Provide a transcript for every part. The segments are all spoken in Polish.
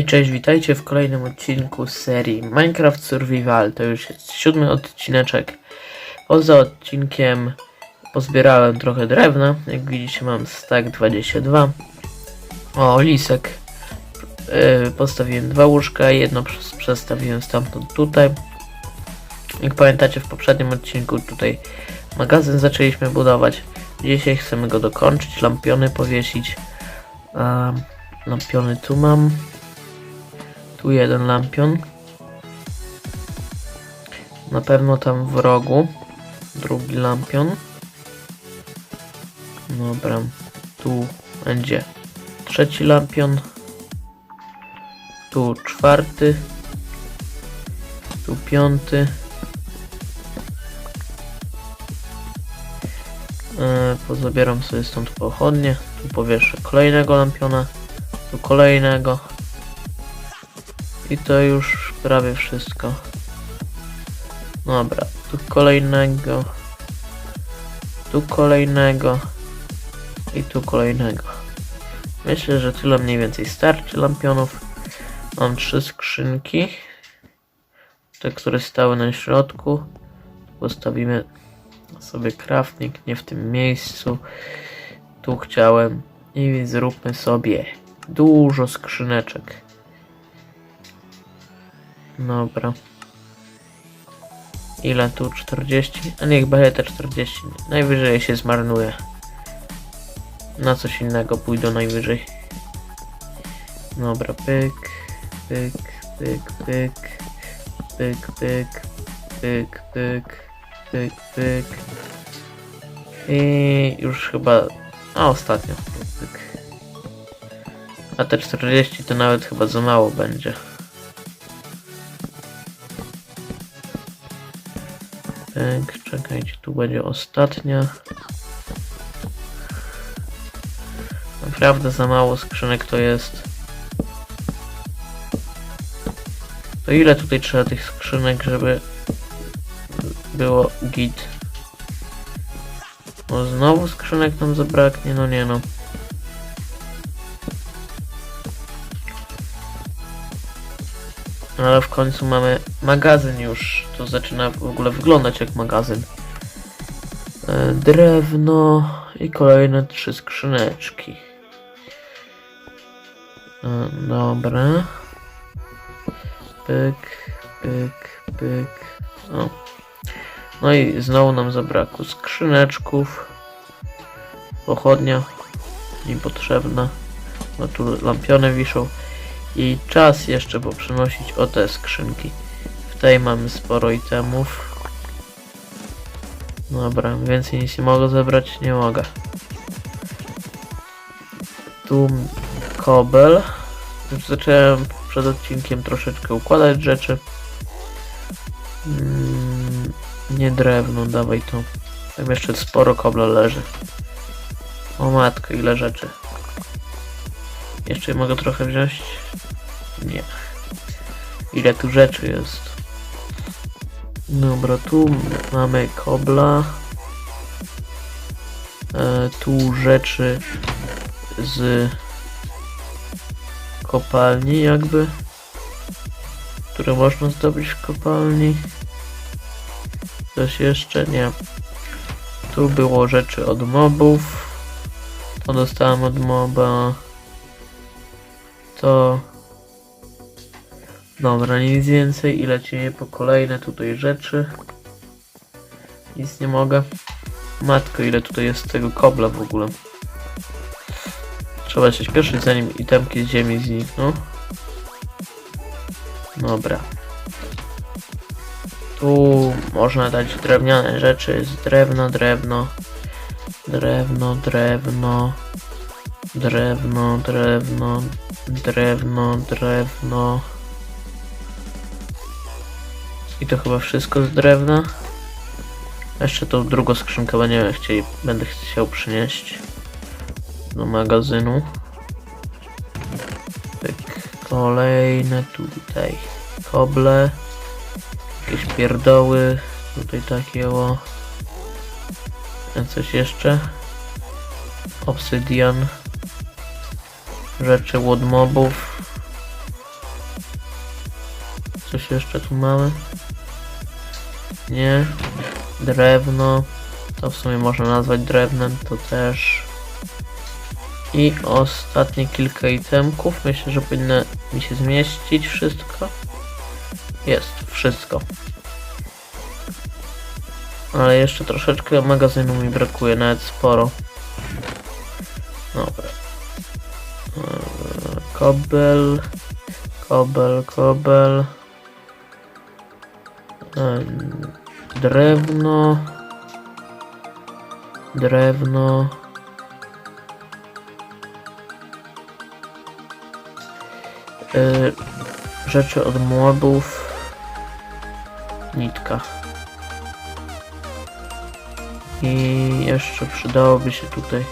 Ej, cześć, witajcie w kolejnym odcinku z serii Minecraft Survival. To już jest siódmy odcineczek. Poza odcinkiem pozbierałem trochę drewna. Jak widzicie mam stack 22. O, lisek. Yy, postawiłem dwa łóżka, jedno przes- przestawiłem stamtąd tutaj. Jak pamiętacie w poprzednim odcinku tutaj magazyn zaczęliśmy budować. Dzisiaj chcemy go dokończyć, lampiony powiesić. Lampiony tu mam. Tu jeden lampion. Na pewno tam w rogu. Drugi lampion. Dobra. Tu będzie trzeci lampion. Tu czwarty. Tu piąty. Yy, pozabieram sobie stąd pochodnie. Tu powieszę kolejnego lampiona. Tu kolejnego. I to już prawie wszystko. Dobra, tu kolejnego. Tu kolejnego. I tu kolejnego. Myślę, że tyle mniej więcej starczy lampionów. Mam trzy skrzynki. Te, które stały na środku. Postawimy sobie kraftnik nie w tym miejscu. Tu chciałem. I zróbmy sobie dużo skrzyneczek. Dobra. Ile tu? 40? A niech będzie te 40. Najwyżej się zmarnuje. Na coś innego pójdę najwyżej. Dobra, pyk, pyk, pyk, pyk, pyk, pyk, pyk, pyk, pyk, pyk. I już chyba... A, ostatnio. Pyk. A te 40 to nawet chyba za mało będzie. Tak, czekajcie, tu będzie ostatnia. Naprawdę za mało skrzynek to jest. To ile tutaj trzeba tych skrzynek, żeby było git? No znowu skrzynek nam zabraknie, no nie no. Ale w końcu mamy magazyn już. To zaczyna w ogóle wyglądać jak magazyn. E, Drewno i kolejne trzy skrzyneczki. E, Dobra. Pyk, pyk, pyk. O. No i znowu nam zabrakło skrzyneczków. Pochodnia niepotrzebna. No tu lampiony wiszą. I czas jeszcze poprzenosić o te skrzynki. W tej mamy sporo itemów. Dobra, więcej nic nie mogę zebrać, nie mogę. Tu kobel. Zacząłem przed odcinkiem troszeczkę układać rzeczy. Mm, nie drewno, dawaj to. Tam jeszcze sporo kobla leży. O matko, ile rzeczy. Jeszcze mogę trochę wziąć? Nie. Ile tu rzeczy jest? Dobra, tu mamy kobla. E, tu rzeczy z kopalni jakby. Które można zdobyć w kopalni. Coś jeszcze? Nie. Tu było rzeczy od mobów. To dostałem od moba. To... Dobra, nic więcej i lecimy po kolejne tutaj rzeczy. Nic nie mogę. Matko, ile tutaj jest tego kobla w ogóle. Trzeba się śpieszyć zanim itemki z ziemi znikną. Dobra. Tu można dać drewniane rzeczy. Z drewno, drewno. Drewno, drewno. Drewno, drewno. Drewno, drewno. I to chyba wszystko z drewna. Jeszcze tą drugą skrzynkę będę, chcieli, będę chciał przynieść do magazynu. Pyk. Kolejne tutaj koble. Jakieś pierdoły. Tutaj takie o. Coś jeszcze? Obsydian. Rzeczy od mobów. Coś jeszcze tu mamy? Nie. Drewno. To w sumie można nazwać drewnem, to też. I ostatnie kilka itemków. Myślę, że powinno mi się zmieścić wszystko. Jest, wszystko. Ale jeszcze troszeczkę magazynu mi brakuje, nawet sporo. Kobel. Kobel, kobel. Em, Drewno. Drewno. Y, rzeczy od mobów. Nitka. I jeszcze przydałoby się tutaj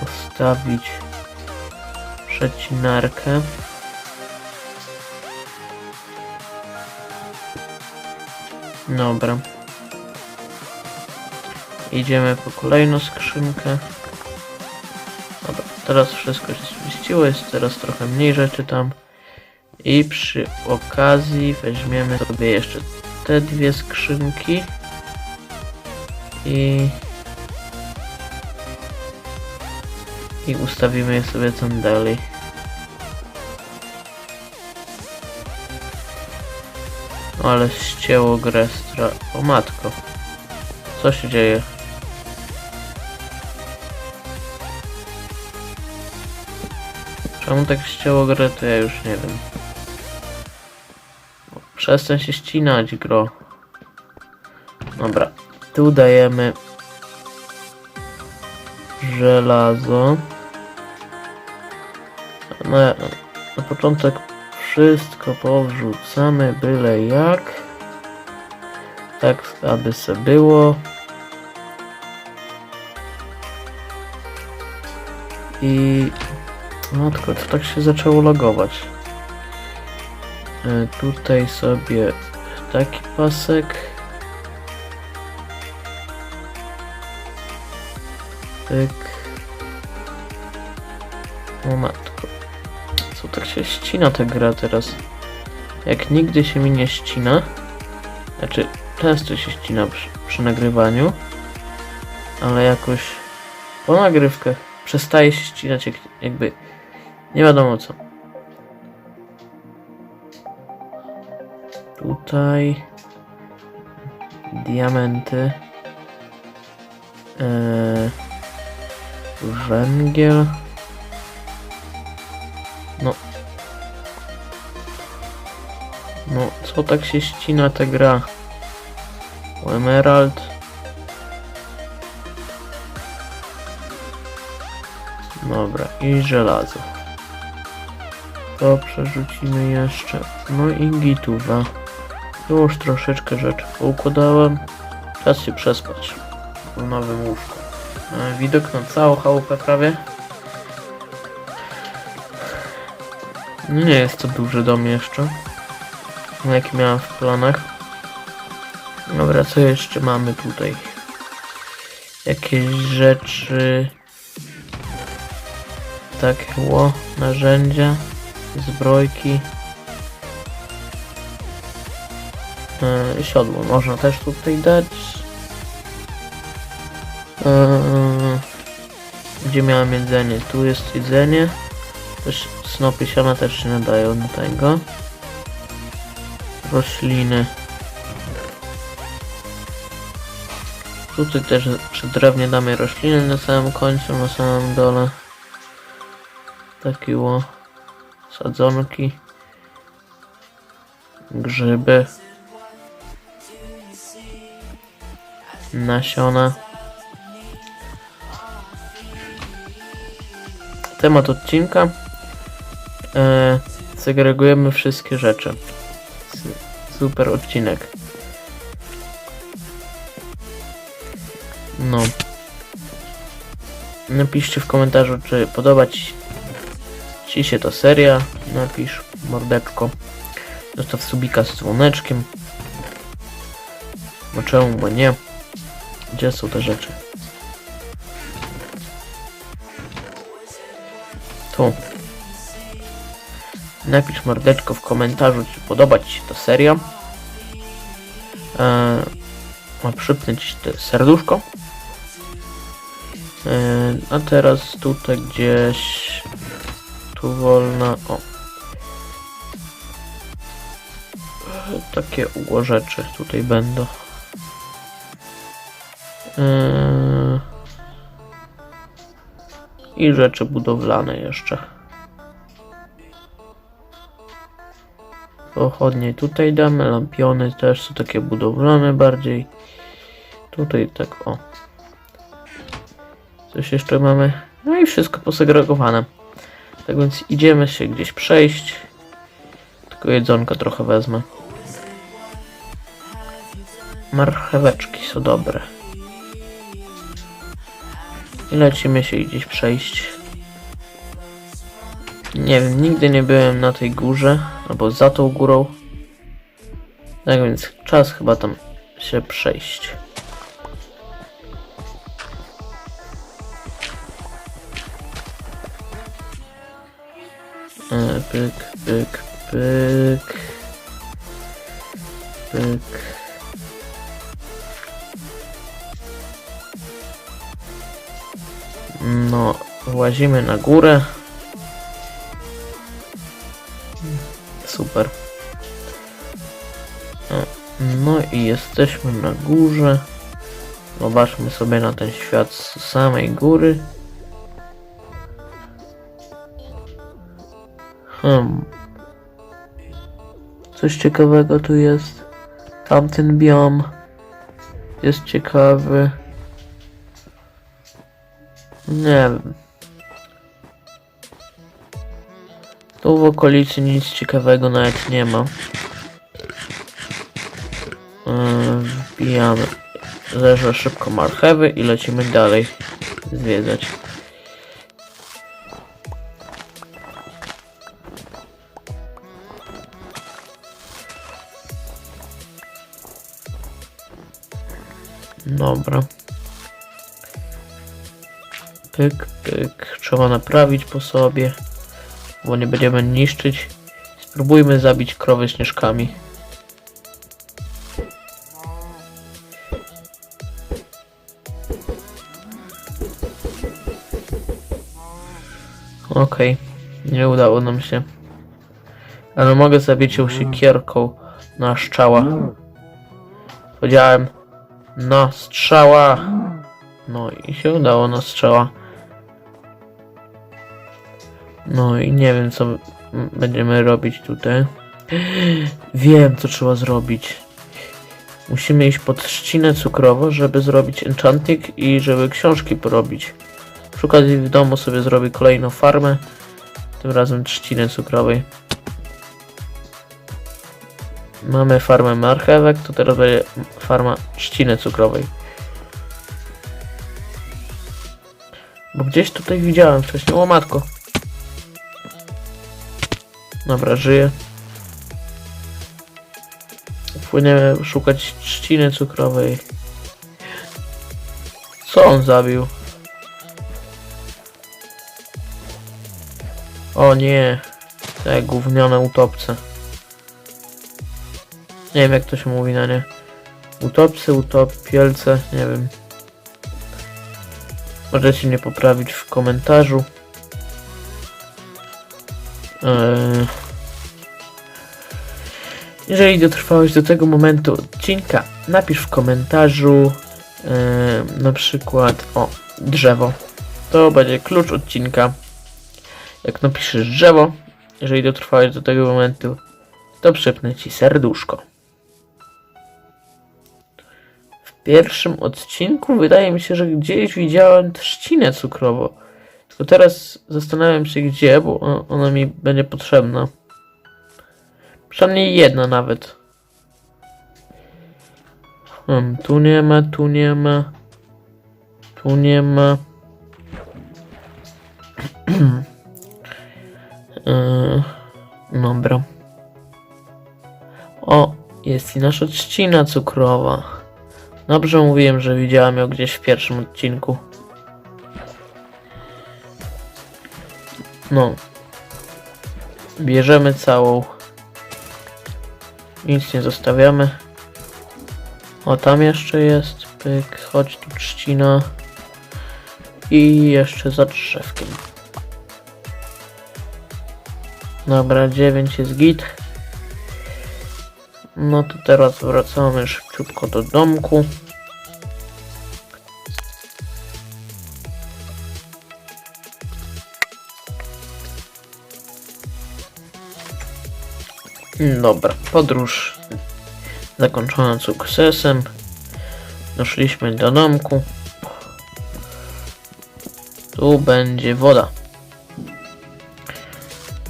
postawić przecinarkę. Dobra. Idziemy po kolejną skrzynkę. Dobra, teraz wszystko się zmieściło, jest teraz trochę mniej rzeczy tam. I przy okazji weźmiemy sobie jeszcze te dwie skrzynki. I... I ustawimy je sobie tam dalej. Ale ścięło grę stra... O matko. Co się dzieje? Czemu tak ścięło grę, to ja już nie wiem. Przestań się ścinać, gro. Dobra. Tu dajemy żelazo. Na, na początek wszystko powrzucamy byle jak. Tak, aby se było. I... Matko, to tak się zaczęło logować. E, tutaj sobie taki pasek. Tyk. O ścina ta gra teraz? Jak nigdy się mi nie ścina. Znaczy, często się ścina przy, przy nagrywaniu. Ale jakoś po nagrywkach przestaje się ścinać jak, jakby nie wiadomo co. Tutaj diamenty. Eee, węgiel. Co tak się ścina ta gra? O, Emerald. Dobra, i żelazo. To przerzucimy jeszcze. No i gituwa. Już troszeczkę rzeczy poukładałem. Czas się przespać w nowym łóżku. E, Widok na całą chałupę prawie. Nie jest to duży dom jeszcze. Jaki miałem w planach. Dobra, co jeszcze mamy tutaj? Jakieś rzeczy. Takie ło, narzędzia, zbrojki. E, siodło można też tutaj dać. Eee, gdzie miałem jedzenie? Tu jest jedzenie. Też snopy siana też się nadają do tego. Rośliny. Tutaj też przy drewnie damy rośliny na samym końcu, na samym dole. Takie ło. Sadzonki. Grzyby. Nasiona. temat odcinka. E, segregujemy wszystkie rzeczy. Super odcinek. No. Napiszcie w komentarzu, czy podoba ci, ci się ta seria. Napisz mordeczko. Zostaw subika z dzwoneczkiem. No czemu, bo nie. Gdzie są te rzeczy? Tu. Napisz mordeczko w komentarzu, czy podoba Ci się ta seria. E, a przypnę Ci te serduszko. E, a teraz tutaj gdzieś tu wolna. O. Takie rzeczy tutaj będą. E, I rzeczy budowlane jeszcze. Pochodnie tutaj damy, lampiony też są takie budowlane bardziej. Tutaj tak o. Coś jeszcze mamy. No i wszystko posegregowane. Tak więc idziemy się gdzieś przejść. Tylko jedzonka trochę wezmę. Marcheweczki są dobre. I lecimy się gdzieś przejść. Nie wiem, nigdy nie byłem na tej górze, albo za tą górą. Tak więc czas chyba tam się przejść. E, Pyk, pyk, pyk. Pyk. No, włazimy na górę. Super. O, No i jesteśmy na górze. Zobaczmy sobie na ten świat z samej góry. Hmm. Coś ciekawego tu jest. Tamten biom jest ciekawy. Nie wiem. Tu w okolicy nic ciekawego nawet nie ma. Yy, Wbijamy. Zeżę szybko marchewy i lecimy dalej zwiedzać. Dobra. Pyk, pyk. Trzeba naprawić po sobie bo nie będziemy niszczyć. Spróbujmy zabić krowy śnieżkami. Okej, nie udało nam się. Ale mogę zabić ją siekierką na strzała. Powiedziałem na strzała. No i się udało na strzała. No i nie wiem co będziemy robić tutaj. Wiem co trzeba zrobić. Musimy iść pod trzcinę cukrową, żeby zrobić enchanting i żeby książki porobić. Przy okazji w domu sobie zrobię kolejną farmę. Tym razem trzciny cukrowej. Mamy farmę marchewek, to teraz będzie farma trzciny cukrowej. Bo gdzieś tutaj widziałem wcześniej. O matko. Dobra, żyje. Płyniemy szukać trzciny cukrowej. Co on zabił? O nie. Te gównione utopce. Nie wiem jak to się mówi na nie. Utopcy, utopielce, nie wiem. Możecie mnie poprawić w komentarzu. Eee, Jeżeli dotrwałeś do tego momentu odcinka, napisz w komentarzu eee, na przykład o drzewo. To będzie klucz odcinka. Jak napiszesz drzewo, jeżeli dotrwałeś do tego momentu, to przypnę ci serduszko. W pierwszym odcinku wydaje mi się, że gdzieś widziałem trzcinę cukrową. Tylko teraz zastanawiam się gdzie, bo ona mi będzie potrzebna. Przynajmniej jedna nawet. Hmm, tu nie ma, tu nie ma. Tu nie ma. Yy, dobra. O, jest i nasza trzcina cukrowa. Dobrze mówiłem, że widziałem ją gdzieś w pierwszym odcinku. No. Bierzemy całą. Nic nie zostawiamy. O, tam jeszcze jest. Pyk, chodź tu trzcina. I jeszcze za drzewkiem. Dobra, 9 jest git. No to teraz wracamy szybciutko do domku. Dobra, podróż zakończona sukcesem. Doszliśmy do domku. Tu będzie woda.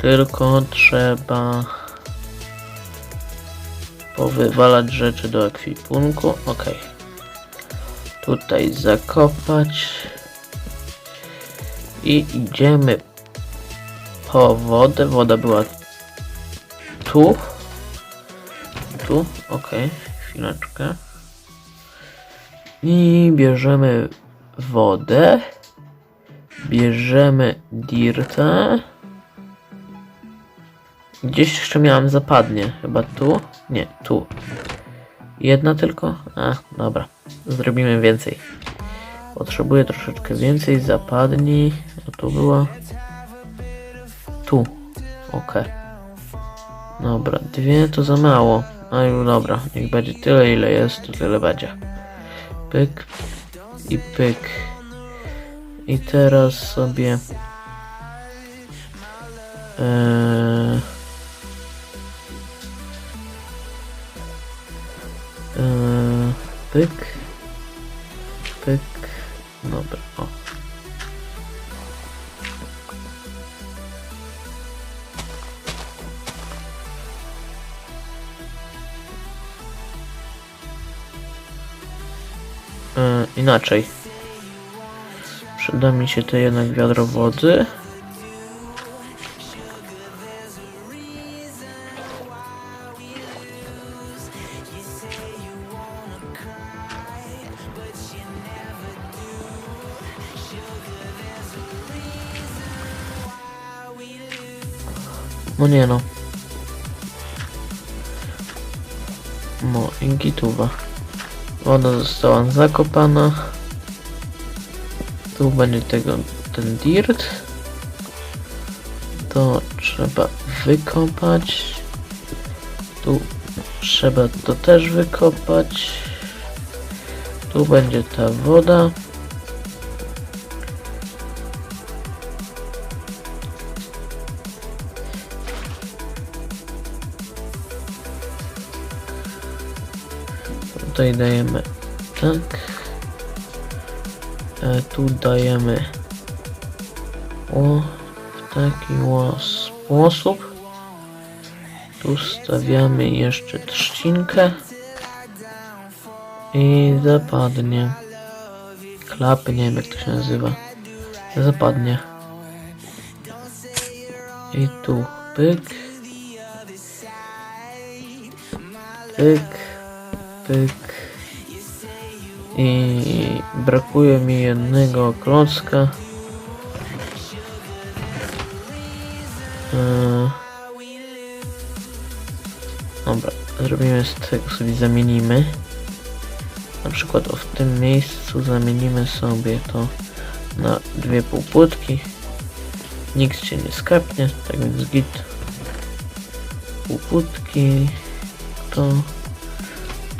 Tylko trzeba powywalać rzeczy do ekwipunku. Ok. Tutaj zakopać. I idziemy po wodę. Woda była tu. Tu. Ok. Chwileczkę. I bierzemy wodę. Bierzemy dirta. Gdzieś jeszcze miałem zapadnie. Chyba tu? Nie, tu. Jedna tylko? A, dobra. Zrobimy więcej. Potrzebuję troszeczkę więcej zapadni. No tu była. Tu. Ok. Dobra, dwie to za mało. A już dobra, niech będzie tyle ile jest, to tyle będzie. Pyk i pyk. I teraz sobie eee, pyk pyk dobra o inaczej Przyda mi się to jednak wiadro wody. Woda została zakopana. Tu będzie tego ten dirt. To trzeba wykopać. Tu trzeba to też wykopać. Tu będzie ta woda. Tutaj dajemy tak. E, tu dajemy o w taki sposób. Tu stawiamy jeszcze trzcinkę i zapadnie. Klapy, nie wiem jak to się nazywa. Zapadnie. I tu pyk. Pyk. Pyk. I brakuje mi jednego klocka. Eee, Dobra, zrobimy z tego sobie zamienimy. Na przykład w tym miejscu zamienimy sobie to na dwie półpłotki. Nikt się nie skapnie, tak więc git. Półpłotki. To.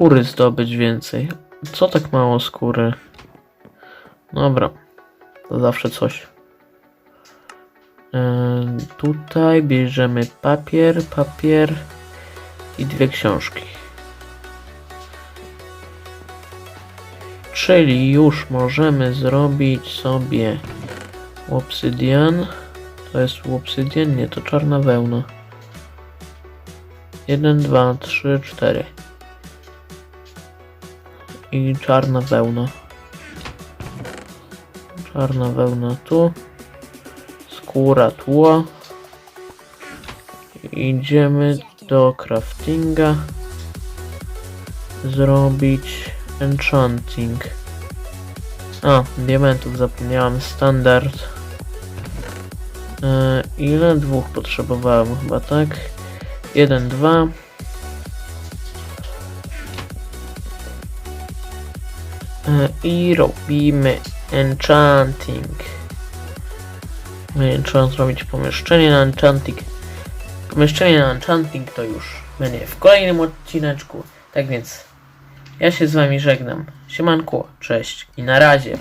skóry zdobyć więcej. Co tak mało skóry? Dobra, to zawsze coś. Ym, tutaj bierzemy papier, papier i dwie książki. Czyli już możemy zrobić sobie obsydian. To jest obsydian? Nie, to czarna wełna. 1, 2, 3, 4. I czarna wełna. Czarna wełna tu. Skóra tło. Idziemy do craftinga. Zrobić enchanting. A, diamentów zapomniałam. Standard. E, ile? Dwóch potrzebowałem chyba, tak? Jeden, dwa. I robimy enchanting. E, Trzeba zrobić pomieszczenie na enchanting. Pomieszczenie na enchanting to już będzie w kolejnym odcineczku. Tak więc ja się z wami żegnam. Siemanku, cześć i na razie.